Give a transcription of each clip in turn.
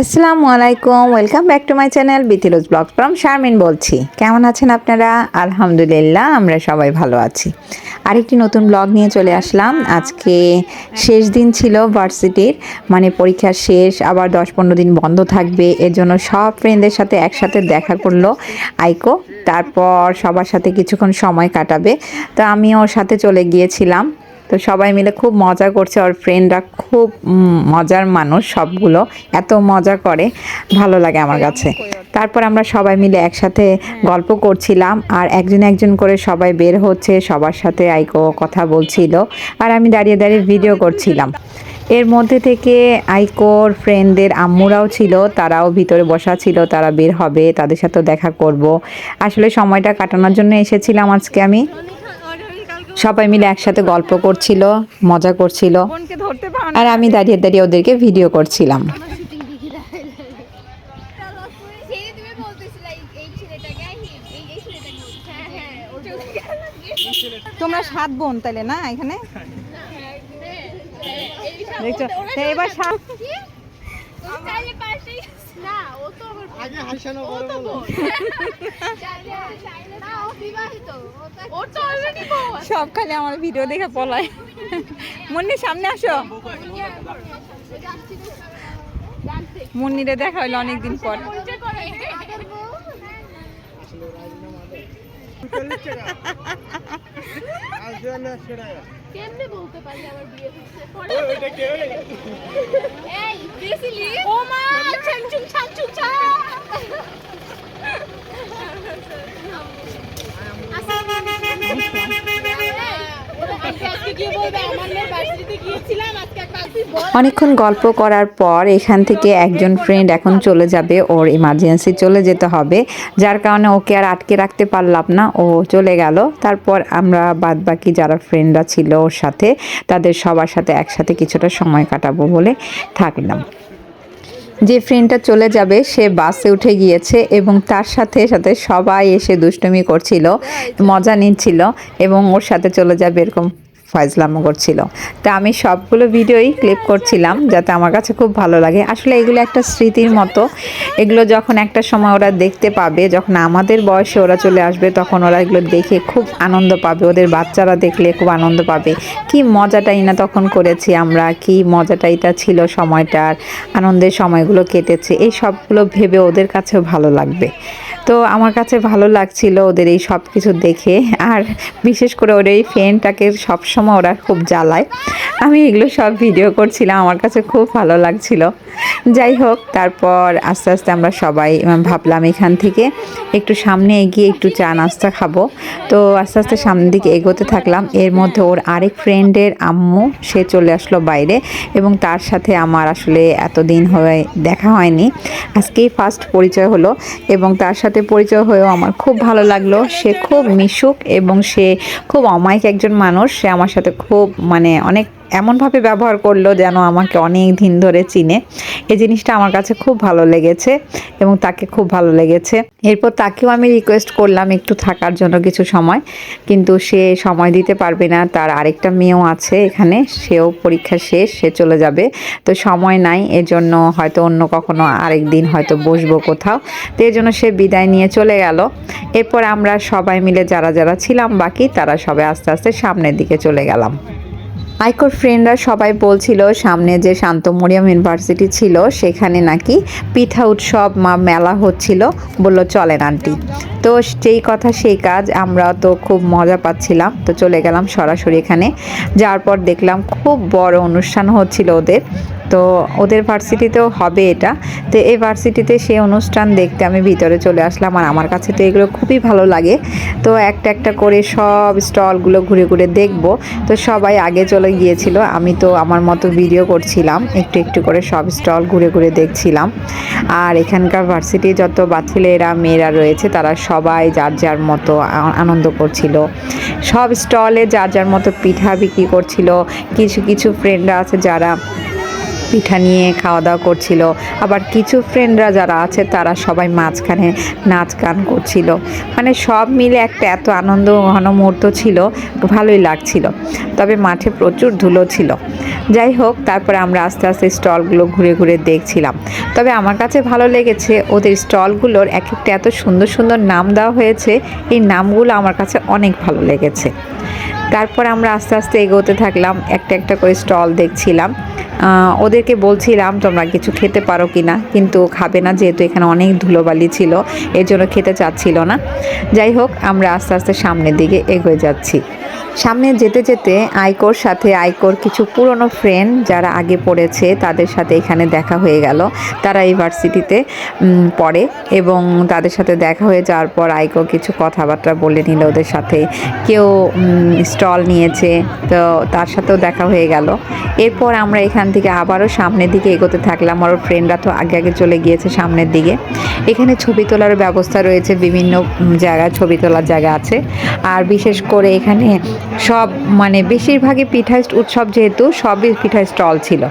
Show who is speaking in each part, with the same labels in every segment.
Speaker 1: আসসালামু আলাইকুম, welcome back to my channel বিথিলোজ blog from Sharmin বলছি। কেমন আছেন আপনারা? আলহামদুলিল্লাহ, আমরা সবাই ভালো আছি। আরেকটি নতুন ব্লগ নিয়ে চলে আসলাম। আজকে শেষ দিন ছিল ভার্সিটির মানে পরীক্ষা শেষ, আবার দশ পনেরো দিন বন্ধ থাকবে। এর জন্য সব ফ্রেন্ডদের সাথে একসাথে দেখা করল আইকো। তারপর সবার সাথে কিছুক্ষণ সময় কাটাবে। তো আমি ওর সাথে চলে গিয়েছিলাম। তো সবাই মিলে খুব মজা করছে। ওর ফ্রেন্ডরা খুব মজার মানুষ সবগুলো। এত মজা করে। ভালো লাগে আমার কাছে। তারপর আমরা সবাই মিলে একসাথে গল্প করছিলাম আর একজন একজন করে সবাই বের হচ্ছে। সবার সাথে আইকো কথা বলছিল আর আমি দাঁড়িয়ে দাঁড়িয়ে ভিডিও করছিলাম। এর মধ্যে থেকে আইকোর ফ্রেন্ডদের আম্মুরাও ছিল। তারাও ভিতরে বসা ছিল। তারা বের হবে। তাদের সাথেও দেখা করব। আসলে সময়টা কাটানোর জন্য এসেছিলাম আজকে আমি। সবাই মিলে একসাথে গল্প করছিল মজা করছিল। আর আমি দাঁড়িয়ে দাঁড়িয়ে ওদেরকে ভিডিও করছিলাম।
Speaker 2: সেই তুমি বলতেছিলে এই- এই ছেলেটাকে এই এই এই ছেলেটাকে বলছিস। হ্যাঁ হ্যাঁ
Speaker 3: তোমরা সাত বোন তাইলে না এখানে? দেখছ? এবার সাত
Speaker 2: না ও তো আগে হাসানো বড় বলো চাইলে চাইলে না ও বিবাহিত ও তো অলরেডি বউ আছে।
Speaker 3: সব খালি আমার ভিডিও দেখে পলায়। মুন্নি সামনে আসো। মুন্নিরে দেখা হলো অনেকদিন পর।
Speaker 2: কেমনে বলতে পারি আমার বিয়ে হচ্ছে? ও মা ছ্যাংচুং ছ্যাংচুং ছা আজকে গিয়ে বলবে আমার মেয়ের বার্ষিকীতে গিয়েছিলাম আজকে একটা তুই বল
Speaker 1: অনেকক্ষণ গল্প করার পর এখান থেকে একজন ফ্রেন্ড এখন চলে যাবে, ওর ইমার্জেন্সি চলে যেতে হবে। যার কারণে ওকে আর আটকে রাখতে পারলাম না, ও চলে গেল। তারপর আমরা বাদ বাকি যারা ফ্রেন্ডরা ছিল ওর সাথে, তাদের সবার সাথে একসাথে কিছুটা সময় কাটাবো বলে থাকলাম। যে ফ্রেন্ডটা চলে যাবে, সে বাসে উঠে গিয়েছে এবং তার সাথে সাথে সবাই এসে দুষ্টুমি করছিল, মজা নিচ্ছিল এবং ওর সাথে চলে যাবে এরকম ফয়জলামও করছিল তা আমি সবগুলো ভিডিওই ক্লিপ করছিলাম যাতে আমার কাছে খুব ভালো লাগে। আসলে এগুলো একটা স্মৃতির মতো। এগুলো যখন একটা সময় ওরা দেখতে পাবে, যখন আমাদের বয়সে ওরা চলে আসবে, তখন ওরা এগুলো দেখে খুব আনন্দ পাবে। ওদের বাচ্চারা দেখলে খুব আনন্দ পাবে। কি মজাটাই না তখন করেছি আমরা, কি মজাটাইটা ছিল সময়টার, আনন্দের সময়গুলো কেটেছে। এই সবগুলো ভেবে ওদের কাছেও ভালো লাগবে। তো আমার কাছে ভালো লাগছিল ওদের এই সব কিছু দেখে। আর বিশেষ করে ওদের এই ফ্যানটাকে সবসময় ওরা খুব জ্বালায়। আমি এগুলো সব ভিডিও করছিলাম, আমার কাছে খুব ভালো লাগছিল। যাই হোক, তারপর আস্তে আস্তে আমরা সবাই ভাবলাম এখান থেকে একটু সামনে এগিয়ে একটু চা নাস্তা খাব। তো আস্তে আস্তে সামনের দিকে এগোতে থাকলাম। এর মধ্যে ওর আরেক ফ্রেন্ডের আম্মু, সে চলে আসলো বাইরে এবং তার সাথে আমার আসলে এতদিন হয়ে দেখা হয়নি। আজকেই ফার্স্ট পরিচয় হলো এবং তার সাথে পরিচয় হয়েও আমার খুব ভালো লাগল। সে খুব মিশুক এবং সে খুব অমায়িক একজন মানুষ। সে আমার সাথে খুব মানে অনেক এমনভাবে ব্যবহার করল যেন আমাকে অনেক দিন ধরে চিনে। এই জিনিসটা আমার কাছে খুব ভালো লেগেছে এবং তাকে খুব ভালো লেগেছে। এরপর তাকেও আমি রিকোয়েস্ট করলাম একটু থাকার জন্য কিছু সময়, কিন্তু সে সময় দিতে পারবে না। তার আরেকটা মেয়েও আছে এখানে, সেও পরীক্ষা শেষ, সে চলে যাবে। তো সময় নাই, এজন্য হয়তো অন্য কখনো আরেক দিন হয়তো বসবো কোথাও। তো এই জন্য সে বিদায় নিয়ে চলে গেল। এরপর আমরা সবাই মিলে যারা যারা ছিলাম বাকি, তারা সবাই আস্তে আস্তে সামনের দিকে চলে গেলাম। আইকোর ফ্রেন্ডরা সবাই বলছিল সামনে যে শান্ত মরিয়াম ইউনিভার্সিটি ছিল, সেখানে নাকি পিঠা উৎসব মা মেলা হচ্ছিল বলল, চলেন আন্টি। তো যেই কথা সেই কাজ, আমরা তো খুব মজা পাচ্ছিলাম। তো চলে গেলাম সরাসরি এখানে। যাওয়ার পর দেখলাম খুব বড় অনুষ্ঠান হচ্ছিল ওদের। তো ওদের ভার্সিটিতেও হবে এটা। তো এই ভার্সিটিতে সেই অনুষ্ঠান দেখতে আমি ভিতরে চলে আসলাম আর আমার কাছে তো এগুলো খুবই ভালো লাগে। তো একটা একটা করে সব স্টলগুলো ঘুরে ঘুরে দেখব। তো সবাই আগে চলে গিয়েছিল, আমি তো আমার মতো ভিডিও করছিলাম, একটু একটু করে সব স্টল ঘুরে ঘুরে দেখছিলাম। আর এখানকার ভার্সিটি যত বাচ্চালেরা, মেয়েরা রয়েছে, তারা সবাই যার যার মতো আনন্দ করছিল। সব স্টলে যার যার মতো পিঠা বিক্রি করছিল, কিছু কিছু ফ্রেন্ডরা আছে যারা পিঠা নিয়ে খাওয়া দাওয়া করছিল। আবার কিছু ফ্রেন্ডরা যারা আছে, তারা সবাই মাঝখানে নাচ গান করছিল। মানে সব মিলে একটা এত আনন্দ ঘন মুহূর্ত ছিল, ভালোই লাগছিল। তবে মাঠে প্রচুর ধুলো ছিল। যাই হোক, তারপরে আমরা আস্তে আস্তে স্টলগুলো ঘুরে ঘুরে দেখছিলাম। তবে আমার কাছে ভালো লেগেছে, ওদের স্টলগুলোর এক একটা এত সুন্দর সুন্দর নাম দেওয়া হয়েছে, এই নামগুলো আমার কাছে অনেক ভালো লেগেছে। তারপর আমরা আস্তে আস্তে এগোতে থাকলাম, একটা একটা করে স্টল দেখছিলাম। ওদেরকে বলছিলাম, তোমরা কিছু খেতে পারো কি না কিন্তু খাবে না, যেহেতু এখানে অনেক ধুলোবালি ছিল, এর জন্য খেতে চাচ্ছিল না। যাই হোক, আমরা আস্তে আস্তে সামনের দিকে এগিয়ে যাচ্ছি। সামনে যেতে যেতে আইকোর সাথে আইকোর কিছু পুরনো ফ্রেন্ড যারা আগে পড়েছে, তাদের সাথে এখানে দেখা হয়ে গেল। তারা ইউনিভার্সিটিতে পড়ে এবং তাদের সাথে দেখা হয়ে যাওয়ার পর আইকো কিছু কথাবার্তা বলে নিল ওদের সাথে। কেউ স্টল নিয়েছে, তো তার সাথেও দেখা হয়ে গেল। এরপর আমরা এখান থেকে আবারও সামনের দিকে এগোতে থাকলাম। আর ওর ফ্রেন্ডরা তো আগে আগে চলে গিয়েছে সামনের দিকে। এখানে ছবি তোলার ব্যবস্থা রয়েছে, বিভিন্ন জায়গায় ছবি তোলার জায়গা আছে। আর বিশেষ করে এখানে সব মানে বেশিরভাগই পিঠা উৎসব যেহেতু, সবই পিঠা স্টল ছিল।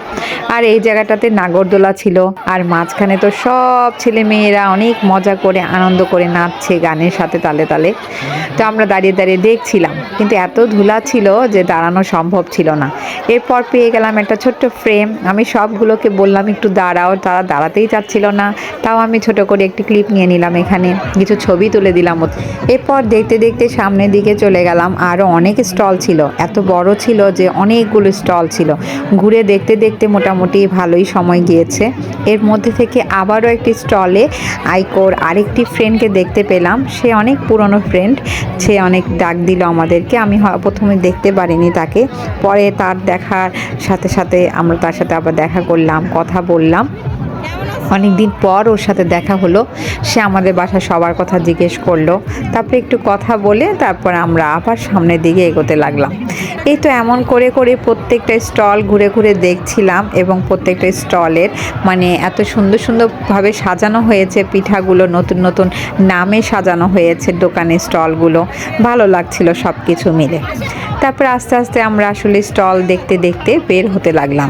Speaker 1: আর এই জায়গাটাতে নাগরদোলা ছিল, আর মাঝখানে তো সব ছেলে মেয়েরা অনেক মজা করে, আনন্দ করে নাচছে গানের সাথে তালে তালে। তো আমরা দাঁড়িয়ে দাঁড়িয়ে দেখছিলাম। কিন্তু এত ধুলা ছিল যে দাঁড়ানো সম্ভব ছিল না। এরপর পেয়ে গেলাম একটা ছোট্ট ফ্রেম আমি সবগুলোকে বললাম একটু দাঁড়াও, তারা দাঁড়াতেই চাচ্ছিল না। তাও আমি ছোট করে একটি ক্লিপ নিয়ে নিলাম এখানে, কিছু ছবি তুলে দিলাম। এরপর দেখতে দেখতে সামনের দিকে চলে গেলাম আরও অনেক স্টল ছিল, এত বড় ছিল যে অনেকগুলো স্টল ছিল। ঘুরে দেখতে দেখতে মোটামুটি ভালোই সময় গিয়েছে। এর মধ্যে থেকে আবারও একটি স্টলে আইকোর আরেকটি ফ্রেন্ডকে দেখতে পেলাম, সে অনেক পুরনো ফ্রেন্ড সে অনেক ডাক দিল আমাদেরকে, আমি প্রথমে দেখতে পারিনি তাকে, পরে তার দেখার সাথে সাথে আমরা তার সাথে আবার দেখা করলাম, কথা বললাম। অনেক দিন পর ওর সাথে দেখা হলো। সে আমাদের বাসা সবার কথা জিজ্ঞেস করল। তারপরে একটু কথা বলে তারপর আমরা আবার সামনের দিকে এগোতে লাগলাম। এই তো এমন করে করে প্রত্যেকটা স্টল ঘুরে ঘুরে দেখছিলাম এবং প্রত্যেকটা স্টলের মানে এত সুন্দর, সুন্দরভাবে সাজানো হয়েছে পিঠাগুলো, নতুন নতুন নামে সাজানো হয়েছে দোকানে স্টলগুলো। ভালো লাগছিল সব কিছু মিলে। তারপর আস্তে আস্তে আমরা আসলে স্টল দেখতে দেখতে বের হতে লাগলাম।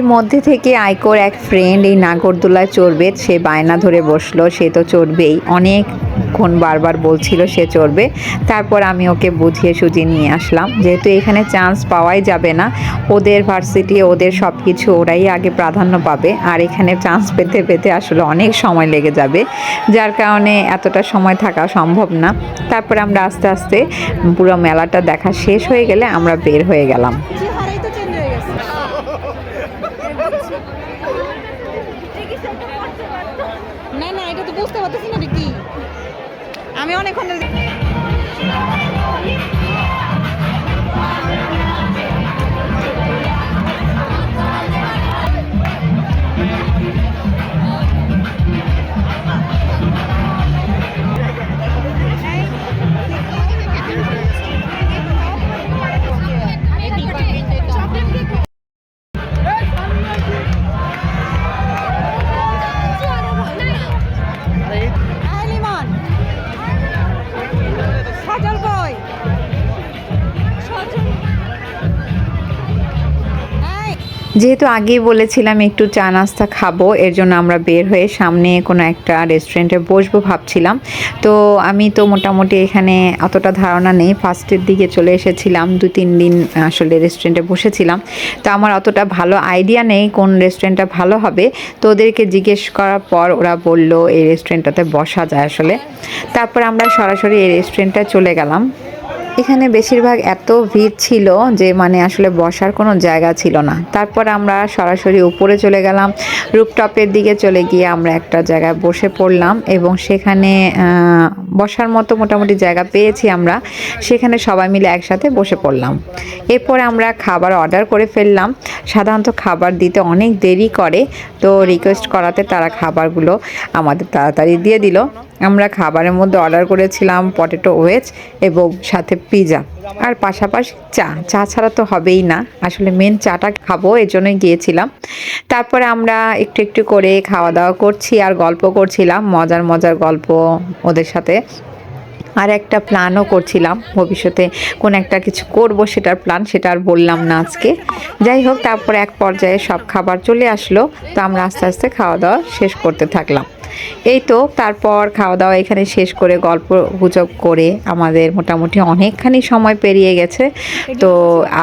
Speaker 1: এর মধ্যে থেকে আইকোর এক ফ্রেন্ড এই নাগরদোলায় চড়বে। সে বায়না ধরে বসল, সে তো চড়বেই। অনেকক্ষণ বারবার বলছিল, সে চড়বে। তারপর আমি ওকে বুঝিয়ে সুঝিয়ে নিয়ে আসলাম। যেহেতু এখানে চান্স পাওয়াই যাবে না, ওদের ভার্সিটি ওদের সব কিছু ওরাই আগে প্রাধান্য পাবে। আর এখানে চান্স পেতে পেতে আসলে অনেক সময় লেগে যাবে, যার কারণে এতটা সময় থাকা সম্ভব না। তারপর আমরা আস্তে আস্তে পুরো মেলাটা দেখা শেষ হয়ে গেলে আমরা বের হয়ে গেলাম।
Speaker 3: না না এটা তো বুঝতে পারতেছি না কি আমি অনেকক্ষণ
Speaker 1: যেহেতু আগেই বলেছিলাম একটু চা নাস্তা খাব, এর জন্য আমরা বের হয়ে সামনে কোনো একটা রেস্টুরেন্টে বসবো ভাবছিলাম। তো আমি তো মোটামুটি এখানে অতটা ধারণা নেই। ফার্স্টের দিকে চলে এসেছিলাম, দু তিন দিন আসলে রেস্টুরেন্টে বসেছিলাম। তো আমার অতটা ভালো আইডিয়া নেই কোন রেস্টুরেন্টটা ভালো হবে। তো ওদেরকে জিজ্ঞেস করার পর ওরা বলল, এই রেস্টুরেন্টটাতে বসা যায় আসলে। তারপর আমরা সরাসরি এই রেস্টুরেন্টটা চলে গেলাম। এখানে বেশিরভাগ এত ভিড় ছিল যে মানে আসলে বসার কোনো জায়গা ছিল না। তারপর আমরা সরাসরি উপরে চলে গেলাম। রুপটপের দিকে চলে গিয়ে আমরা একটা জায়গায় বসে পড়লাম এবং সেখানে বসার মতো মোটামুটি জায়গা পেয়েছি আমরা। সেখানে সবাই মিলে একসাথে বসে পড়লাম। এরপরে আমরা খাবার অর্ডার করে ফেললাম। সাধারণত খাবার দিতে অনেক দেরি করে, তো রিকোয়েস্ট করাতে তারা খাবারগুলো আমাদের তাড়াতাড়ি দিয়ে দিল। আমরা খাবারের মধ্যে অর্ডার করেছিলাম পটেটো ওয়েজ এবং সাথে পিৎজা আর পাশাপাশি চা। চা ছাড়া তো হবেই না। আসলে মেন চাটা খাব এর জন্যই গিয়েছিলাম। তারপরে আমরা একটু একটু করে খাওয়া দাওয়া করছি আর গল্প করছিলাম, মজার মজার গল্প ওদের সাথে। আর একটা প্ল্যানও করছিলাম, ভবিষ্যতে কোন একটা কিছু করব সেটার প্ল্যান সেটা আর বললাম না আজকে। যাই হোক, তারপরে এক পর্যায়ে সব খাবার চলে আসলো, তো আমরা আস্তে আস্তে খাওয়া দাওয়া শেষ করতে থাকলাম। এই তো, তারপর খাওয়া দাওয়া এখানে শেষ করে গল্প গুজব করে আমাদের মোটামুটি অনেকখানি সময় পেরিয়ে গেছে। তো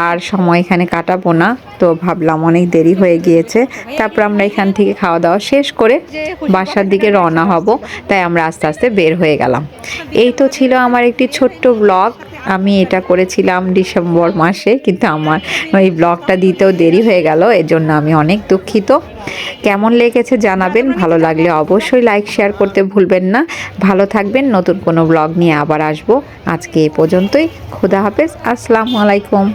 Speaker 1: আর সময় এখানে কাটাবো না, তো ভাবলাম অনেক দেরি হয়ে গিয়েছে। তারপর আমরা এখান থেকে খাওয়া দাওয়া শেষ করে বাসার দিকে রওনা হব, তাই আমরা আস্তে আস্তে বের হয়ে গেলাম। এই তো ছিল আমার একটি ছোট্ট ব্লগ। আমি এটা করেছিলাম ডিসেম্বর মাসে, কিন্তু আমার এই ব্লগটা দিতেও দেরি হয়ে গেল এর জন্য আমি অনেক দুঃখিত। কেমন লেগেছে জানাবেন, ভালো লাগলে অবশ্যই লাইক, শেয়ার করতে ভুলবেন না। ভালো থাকবেন। নতুন কোনো ব্লগ নিয়ে আবার আসব। আজকে এ পর্যন্তই। খুদা হাফেজ। আসসালামু আলাইকুম।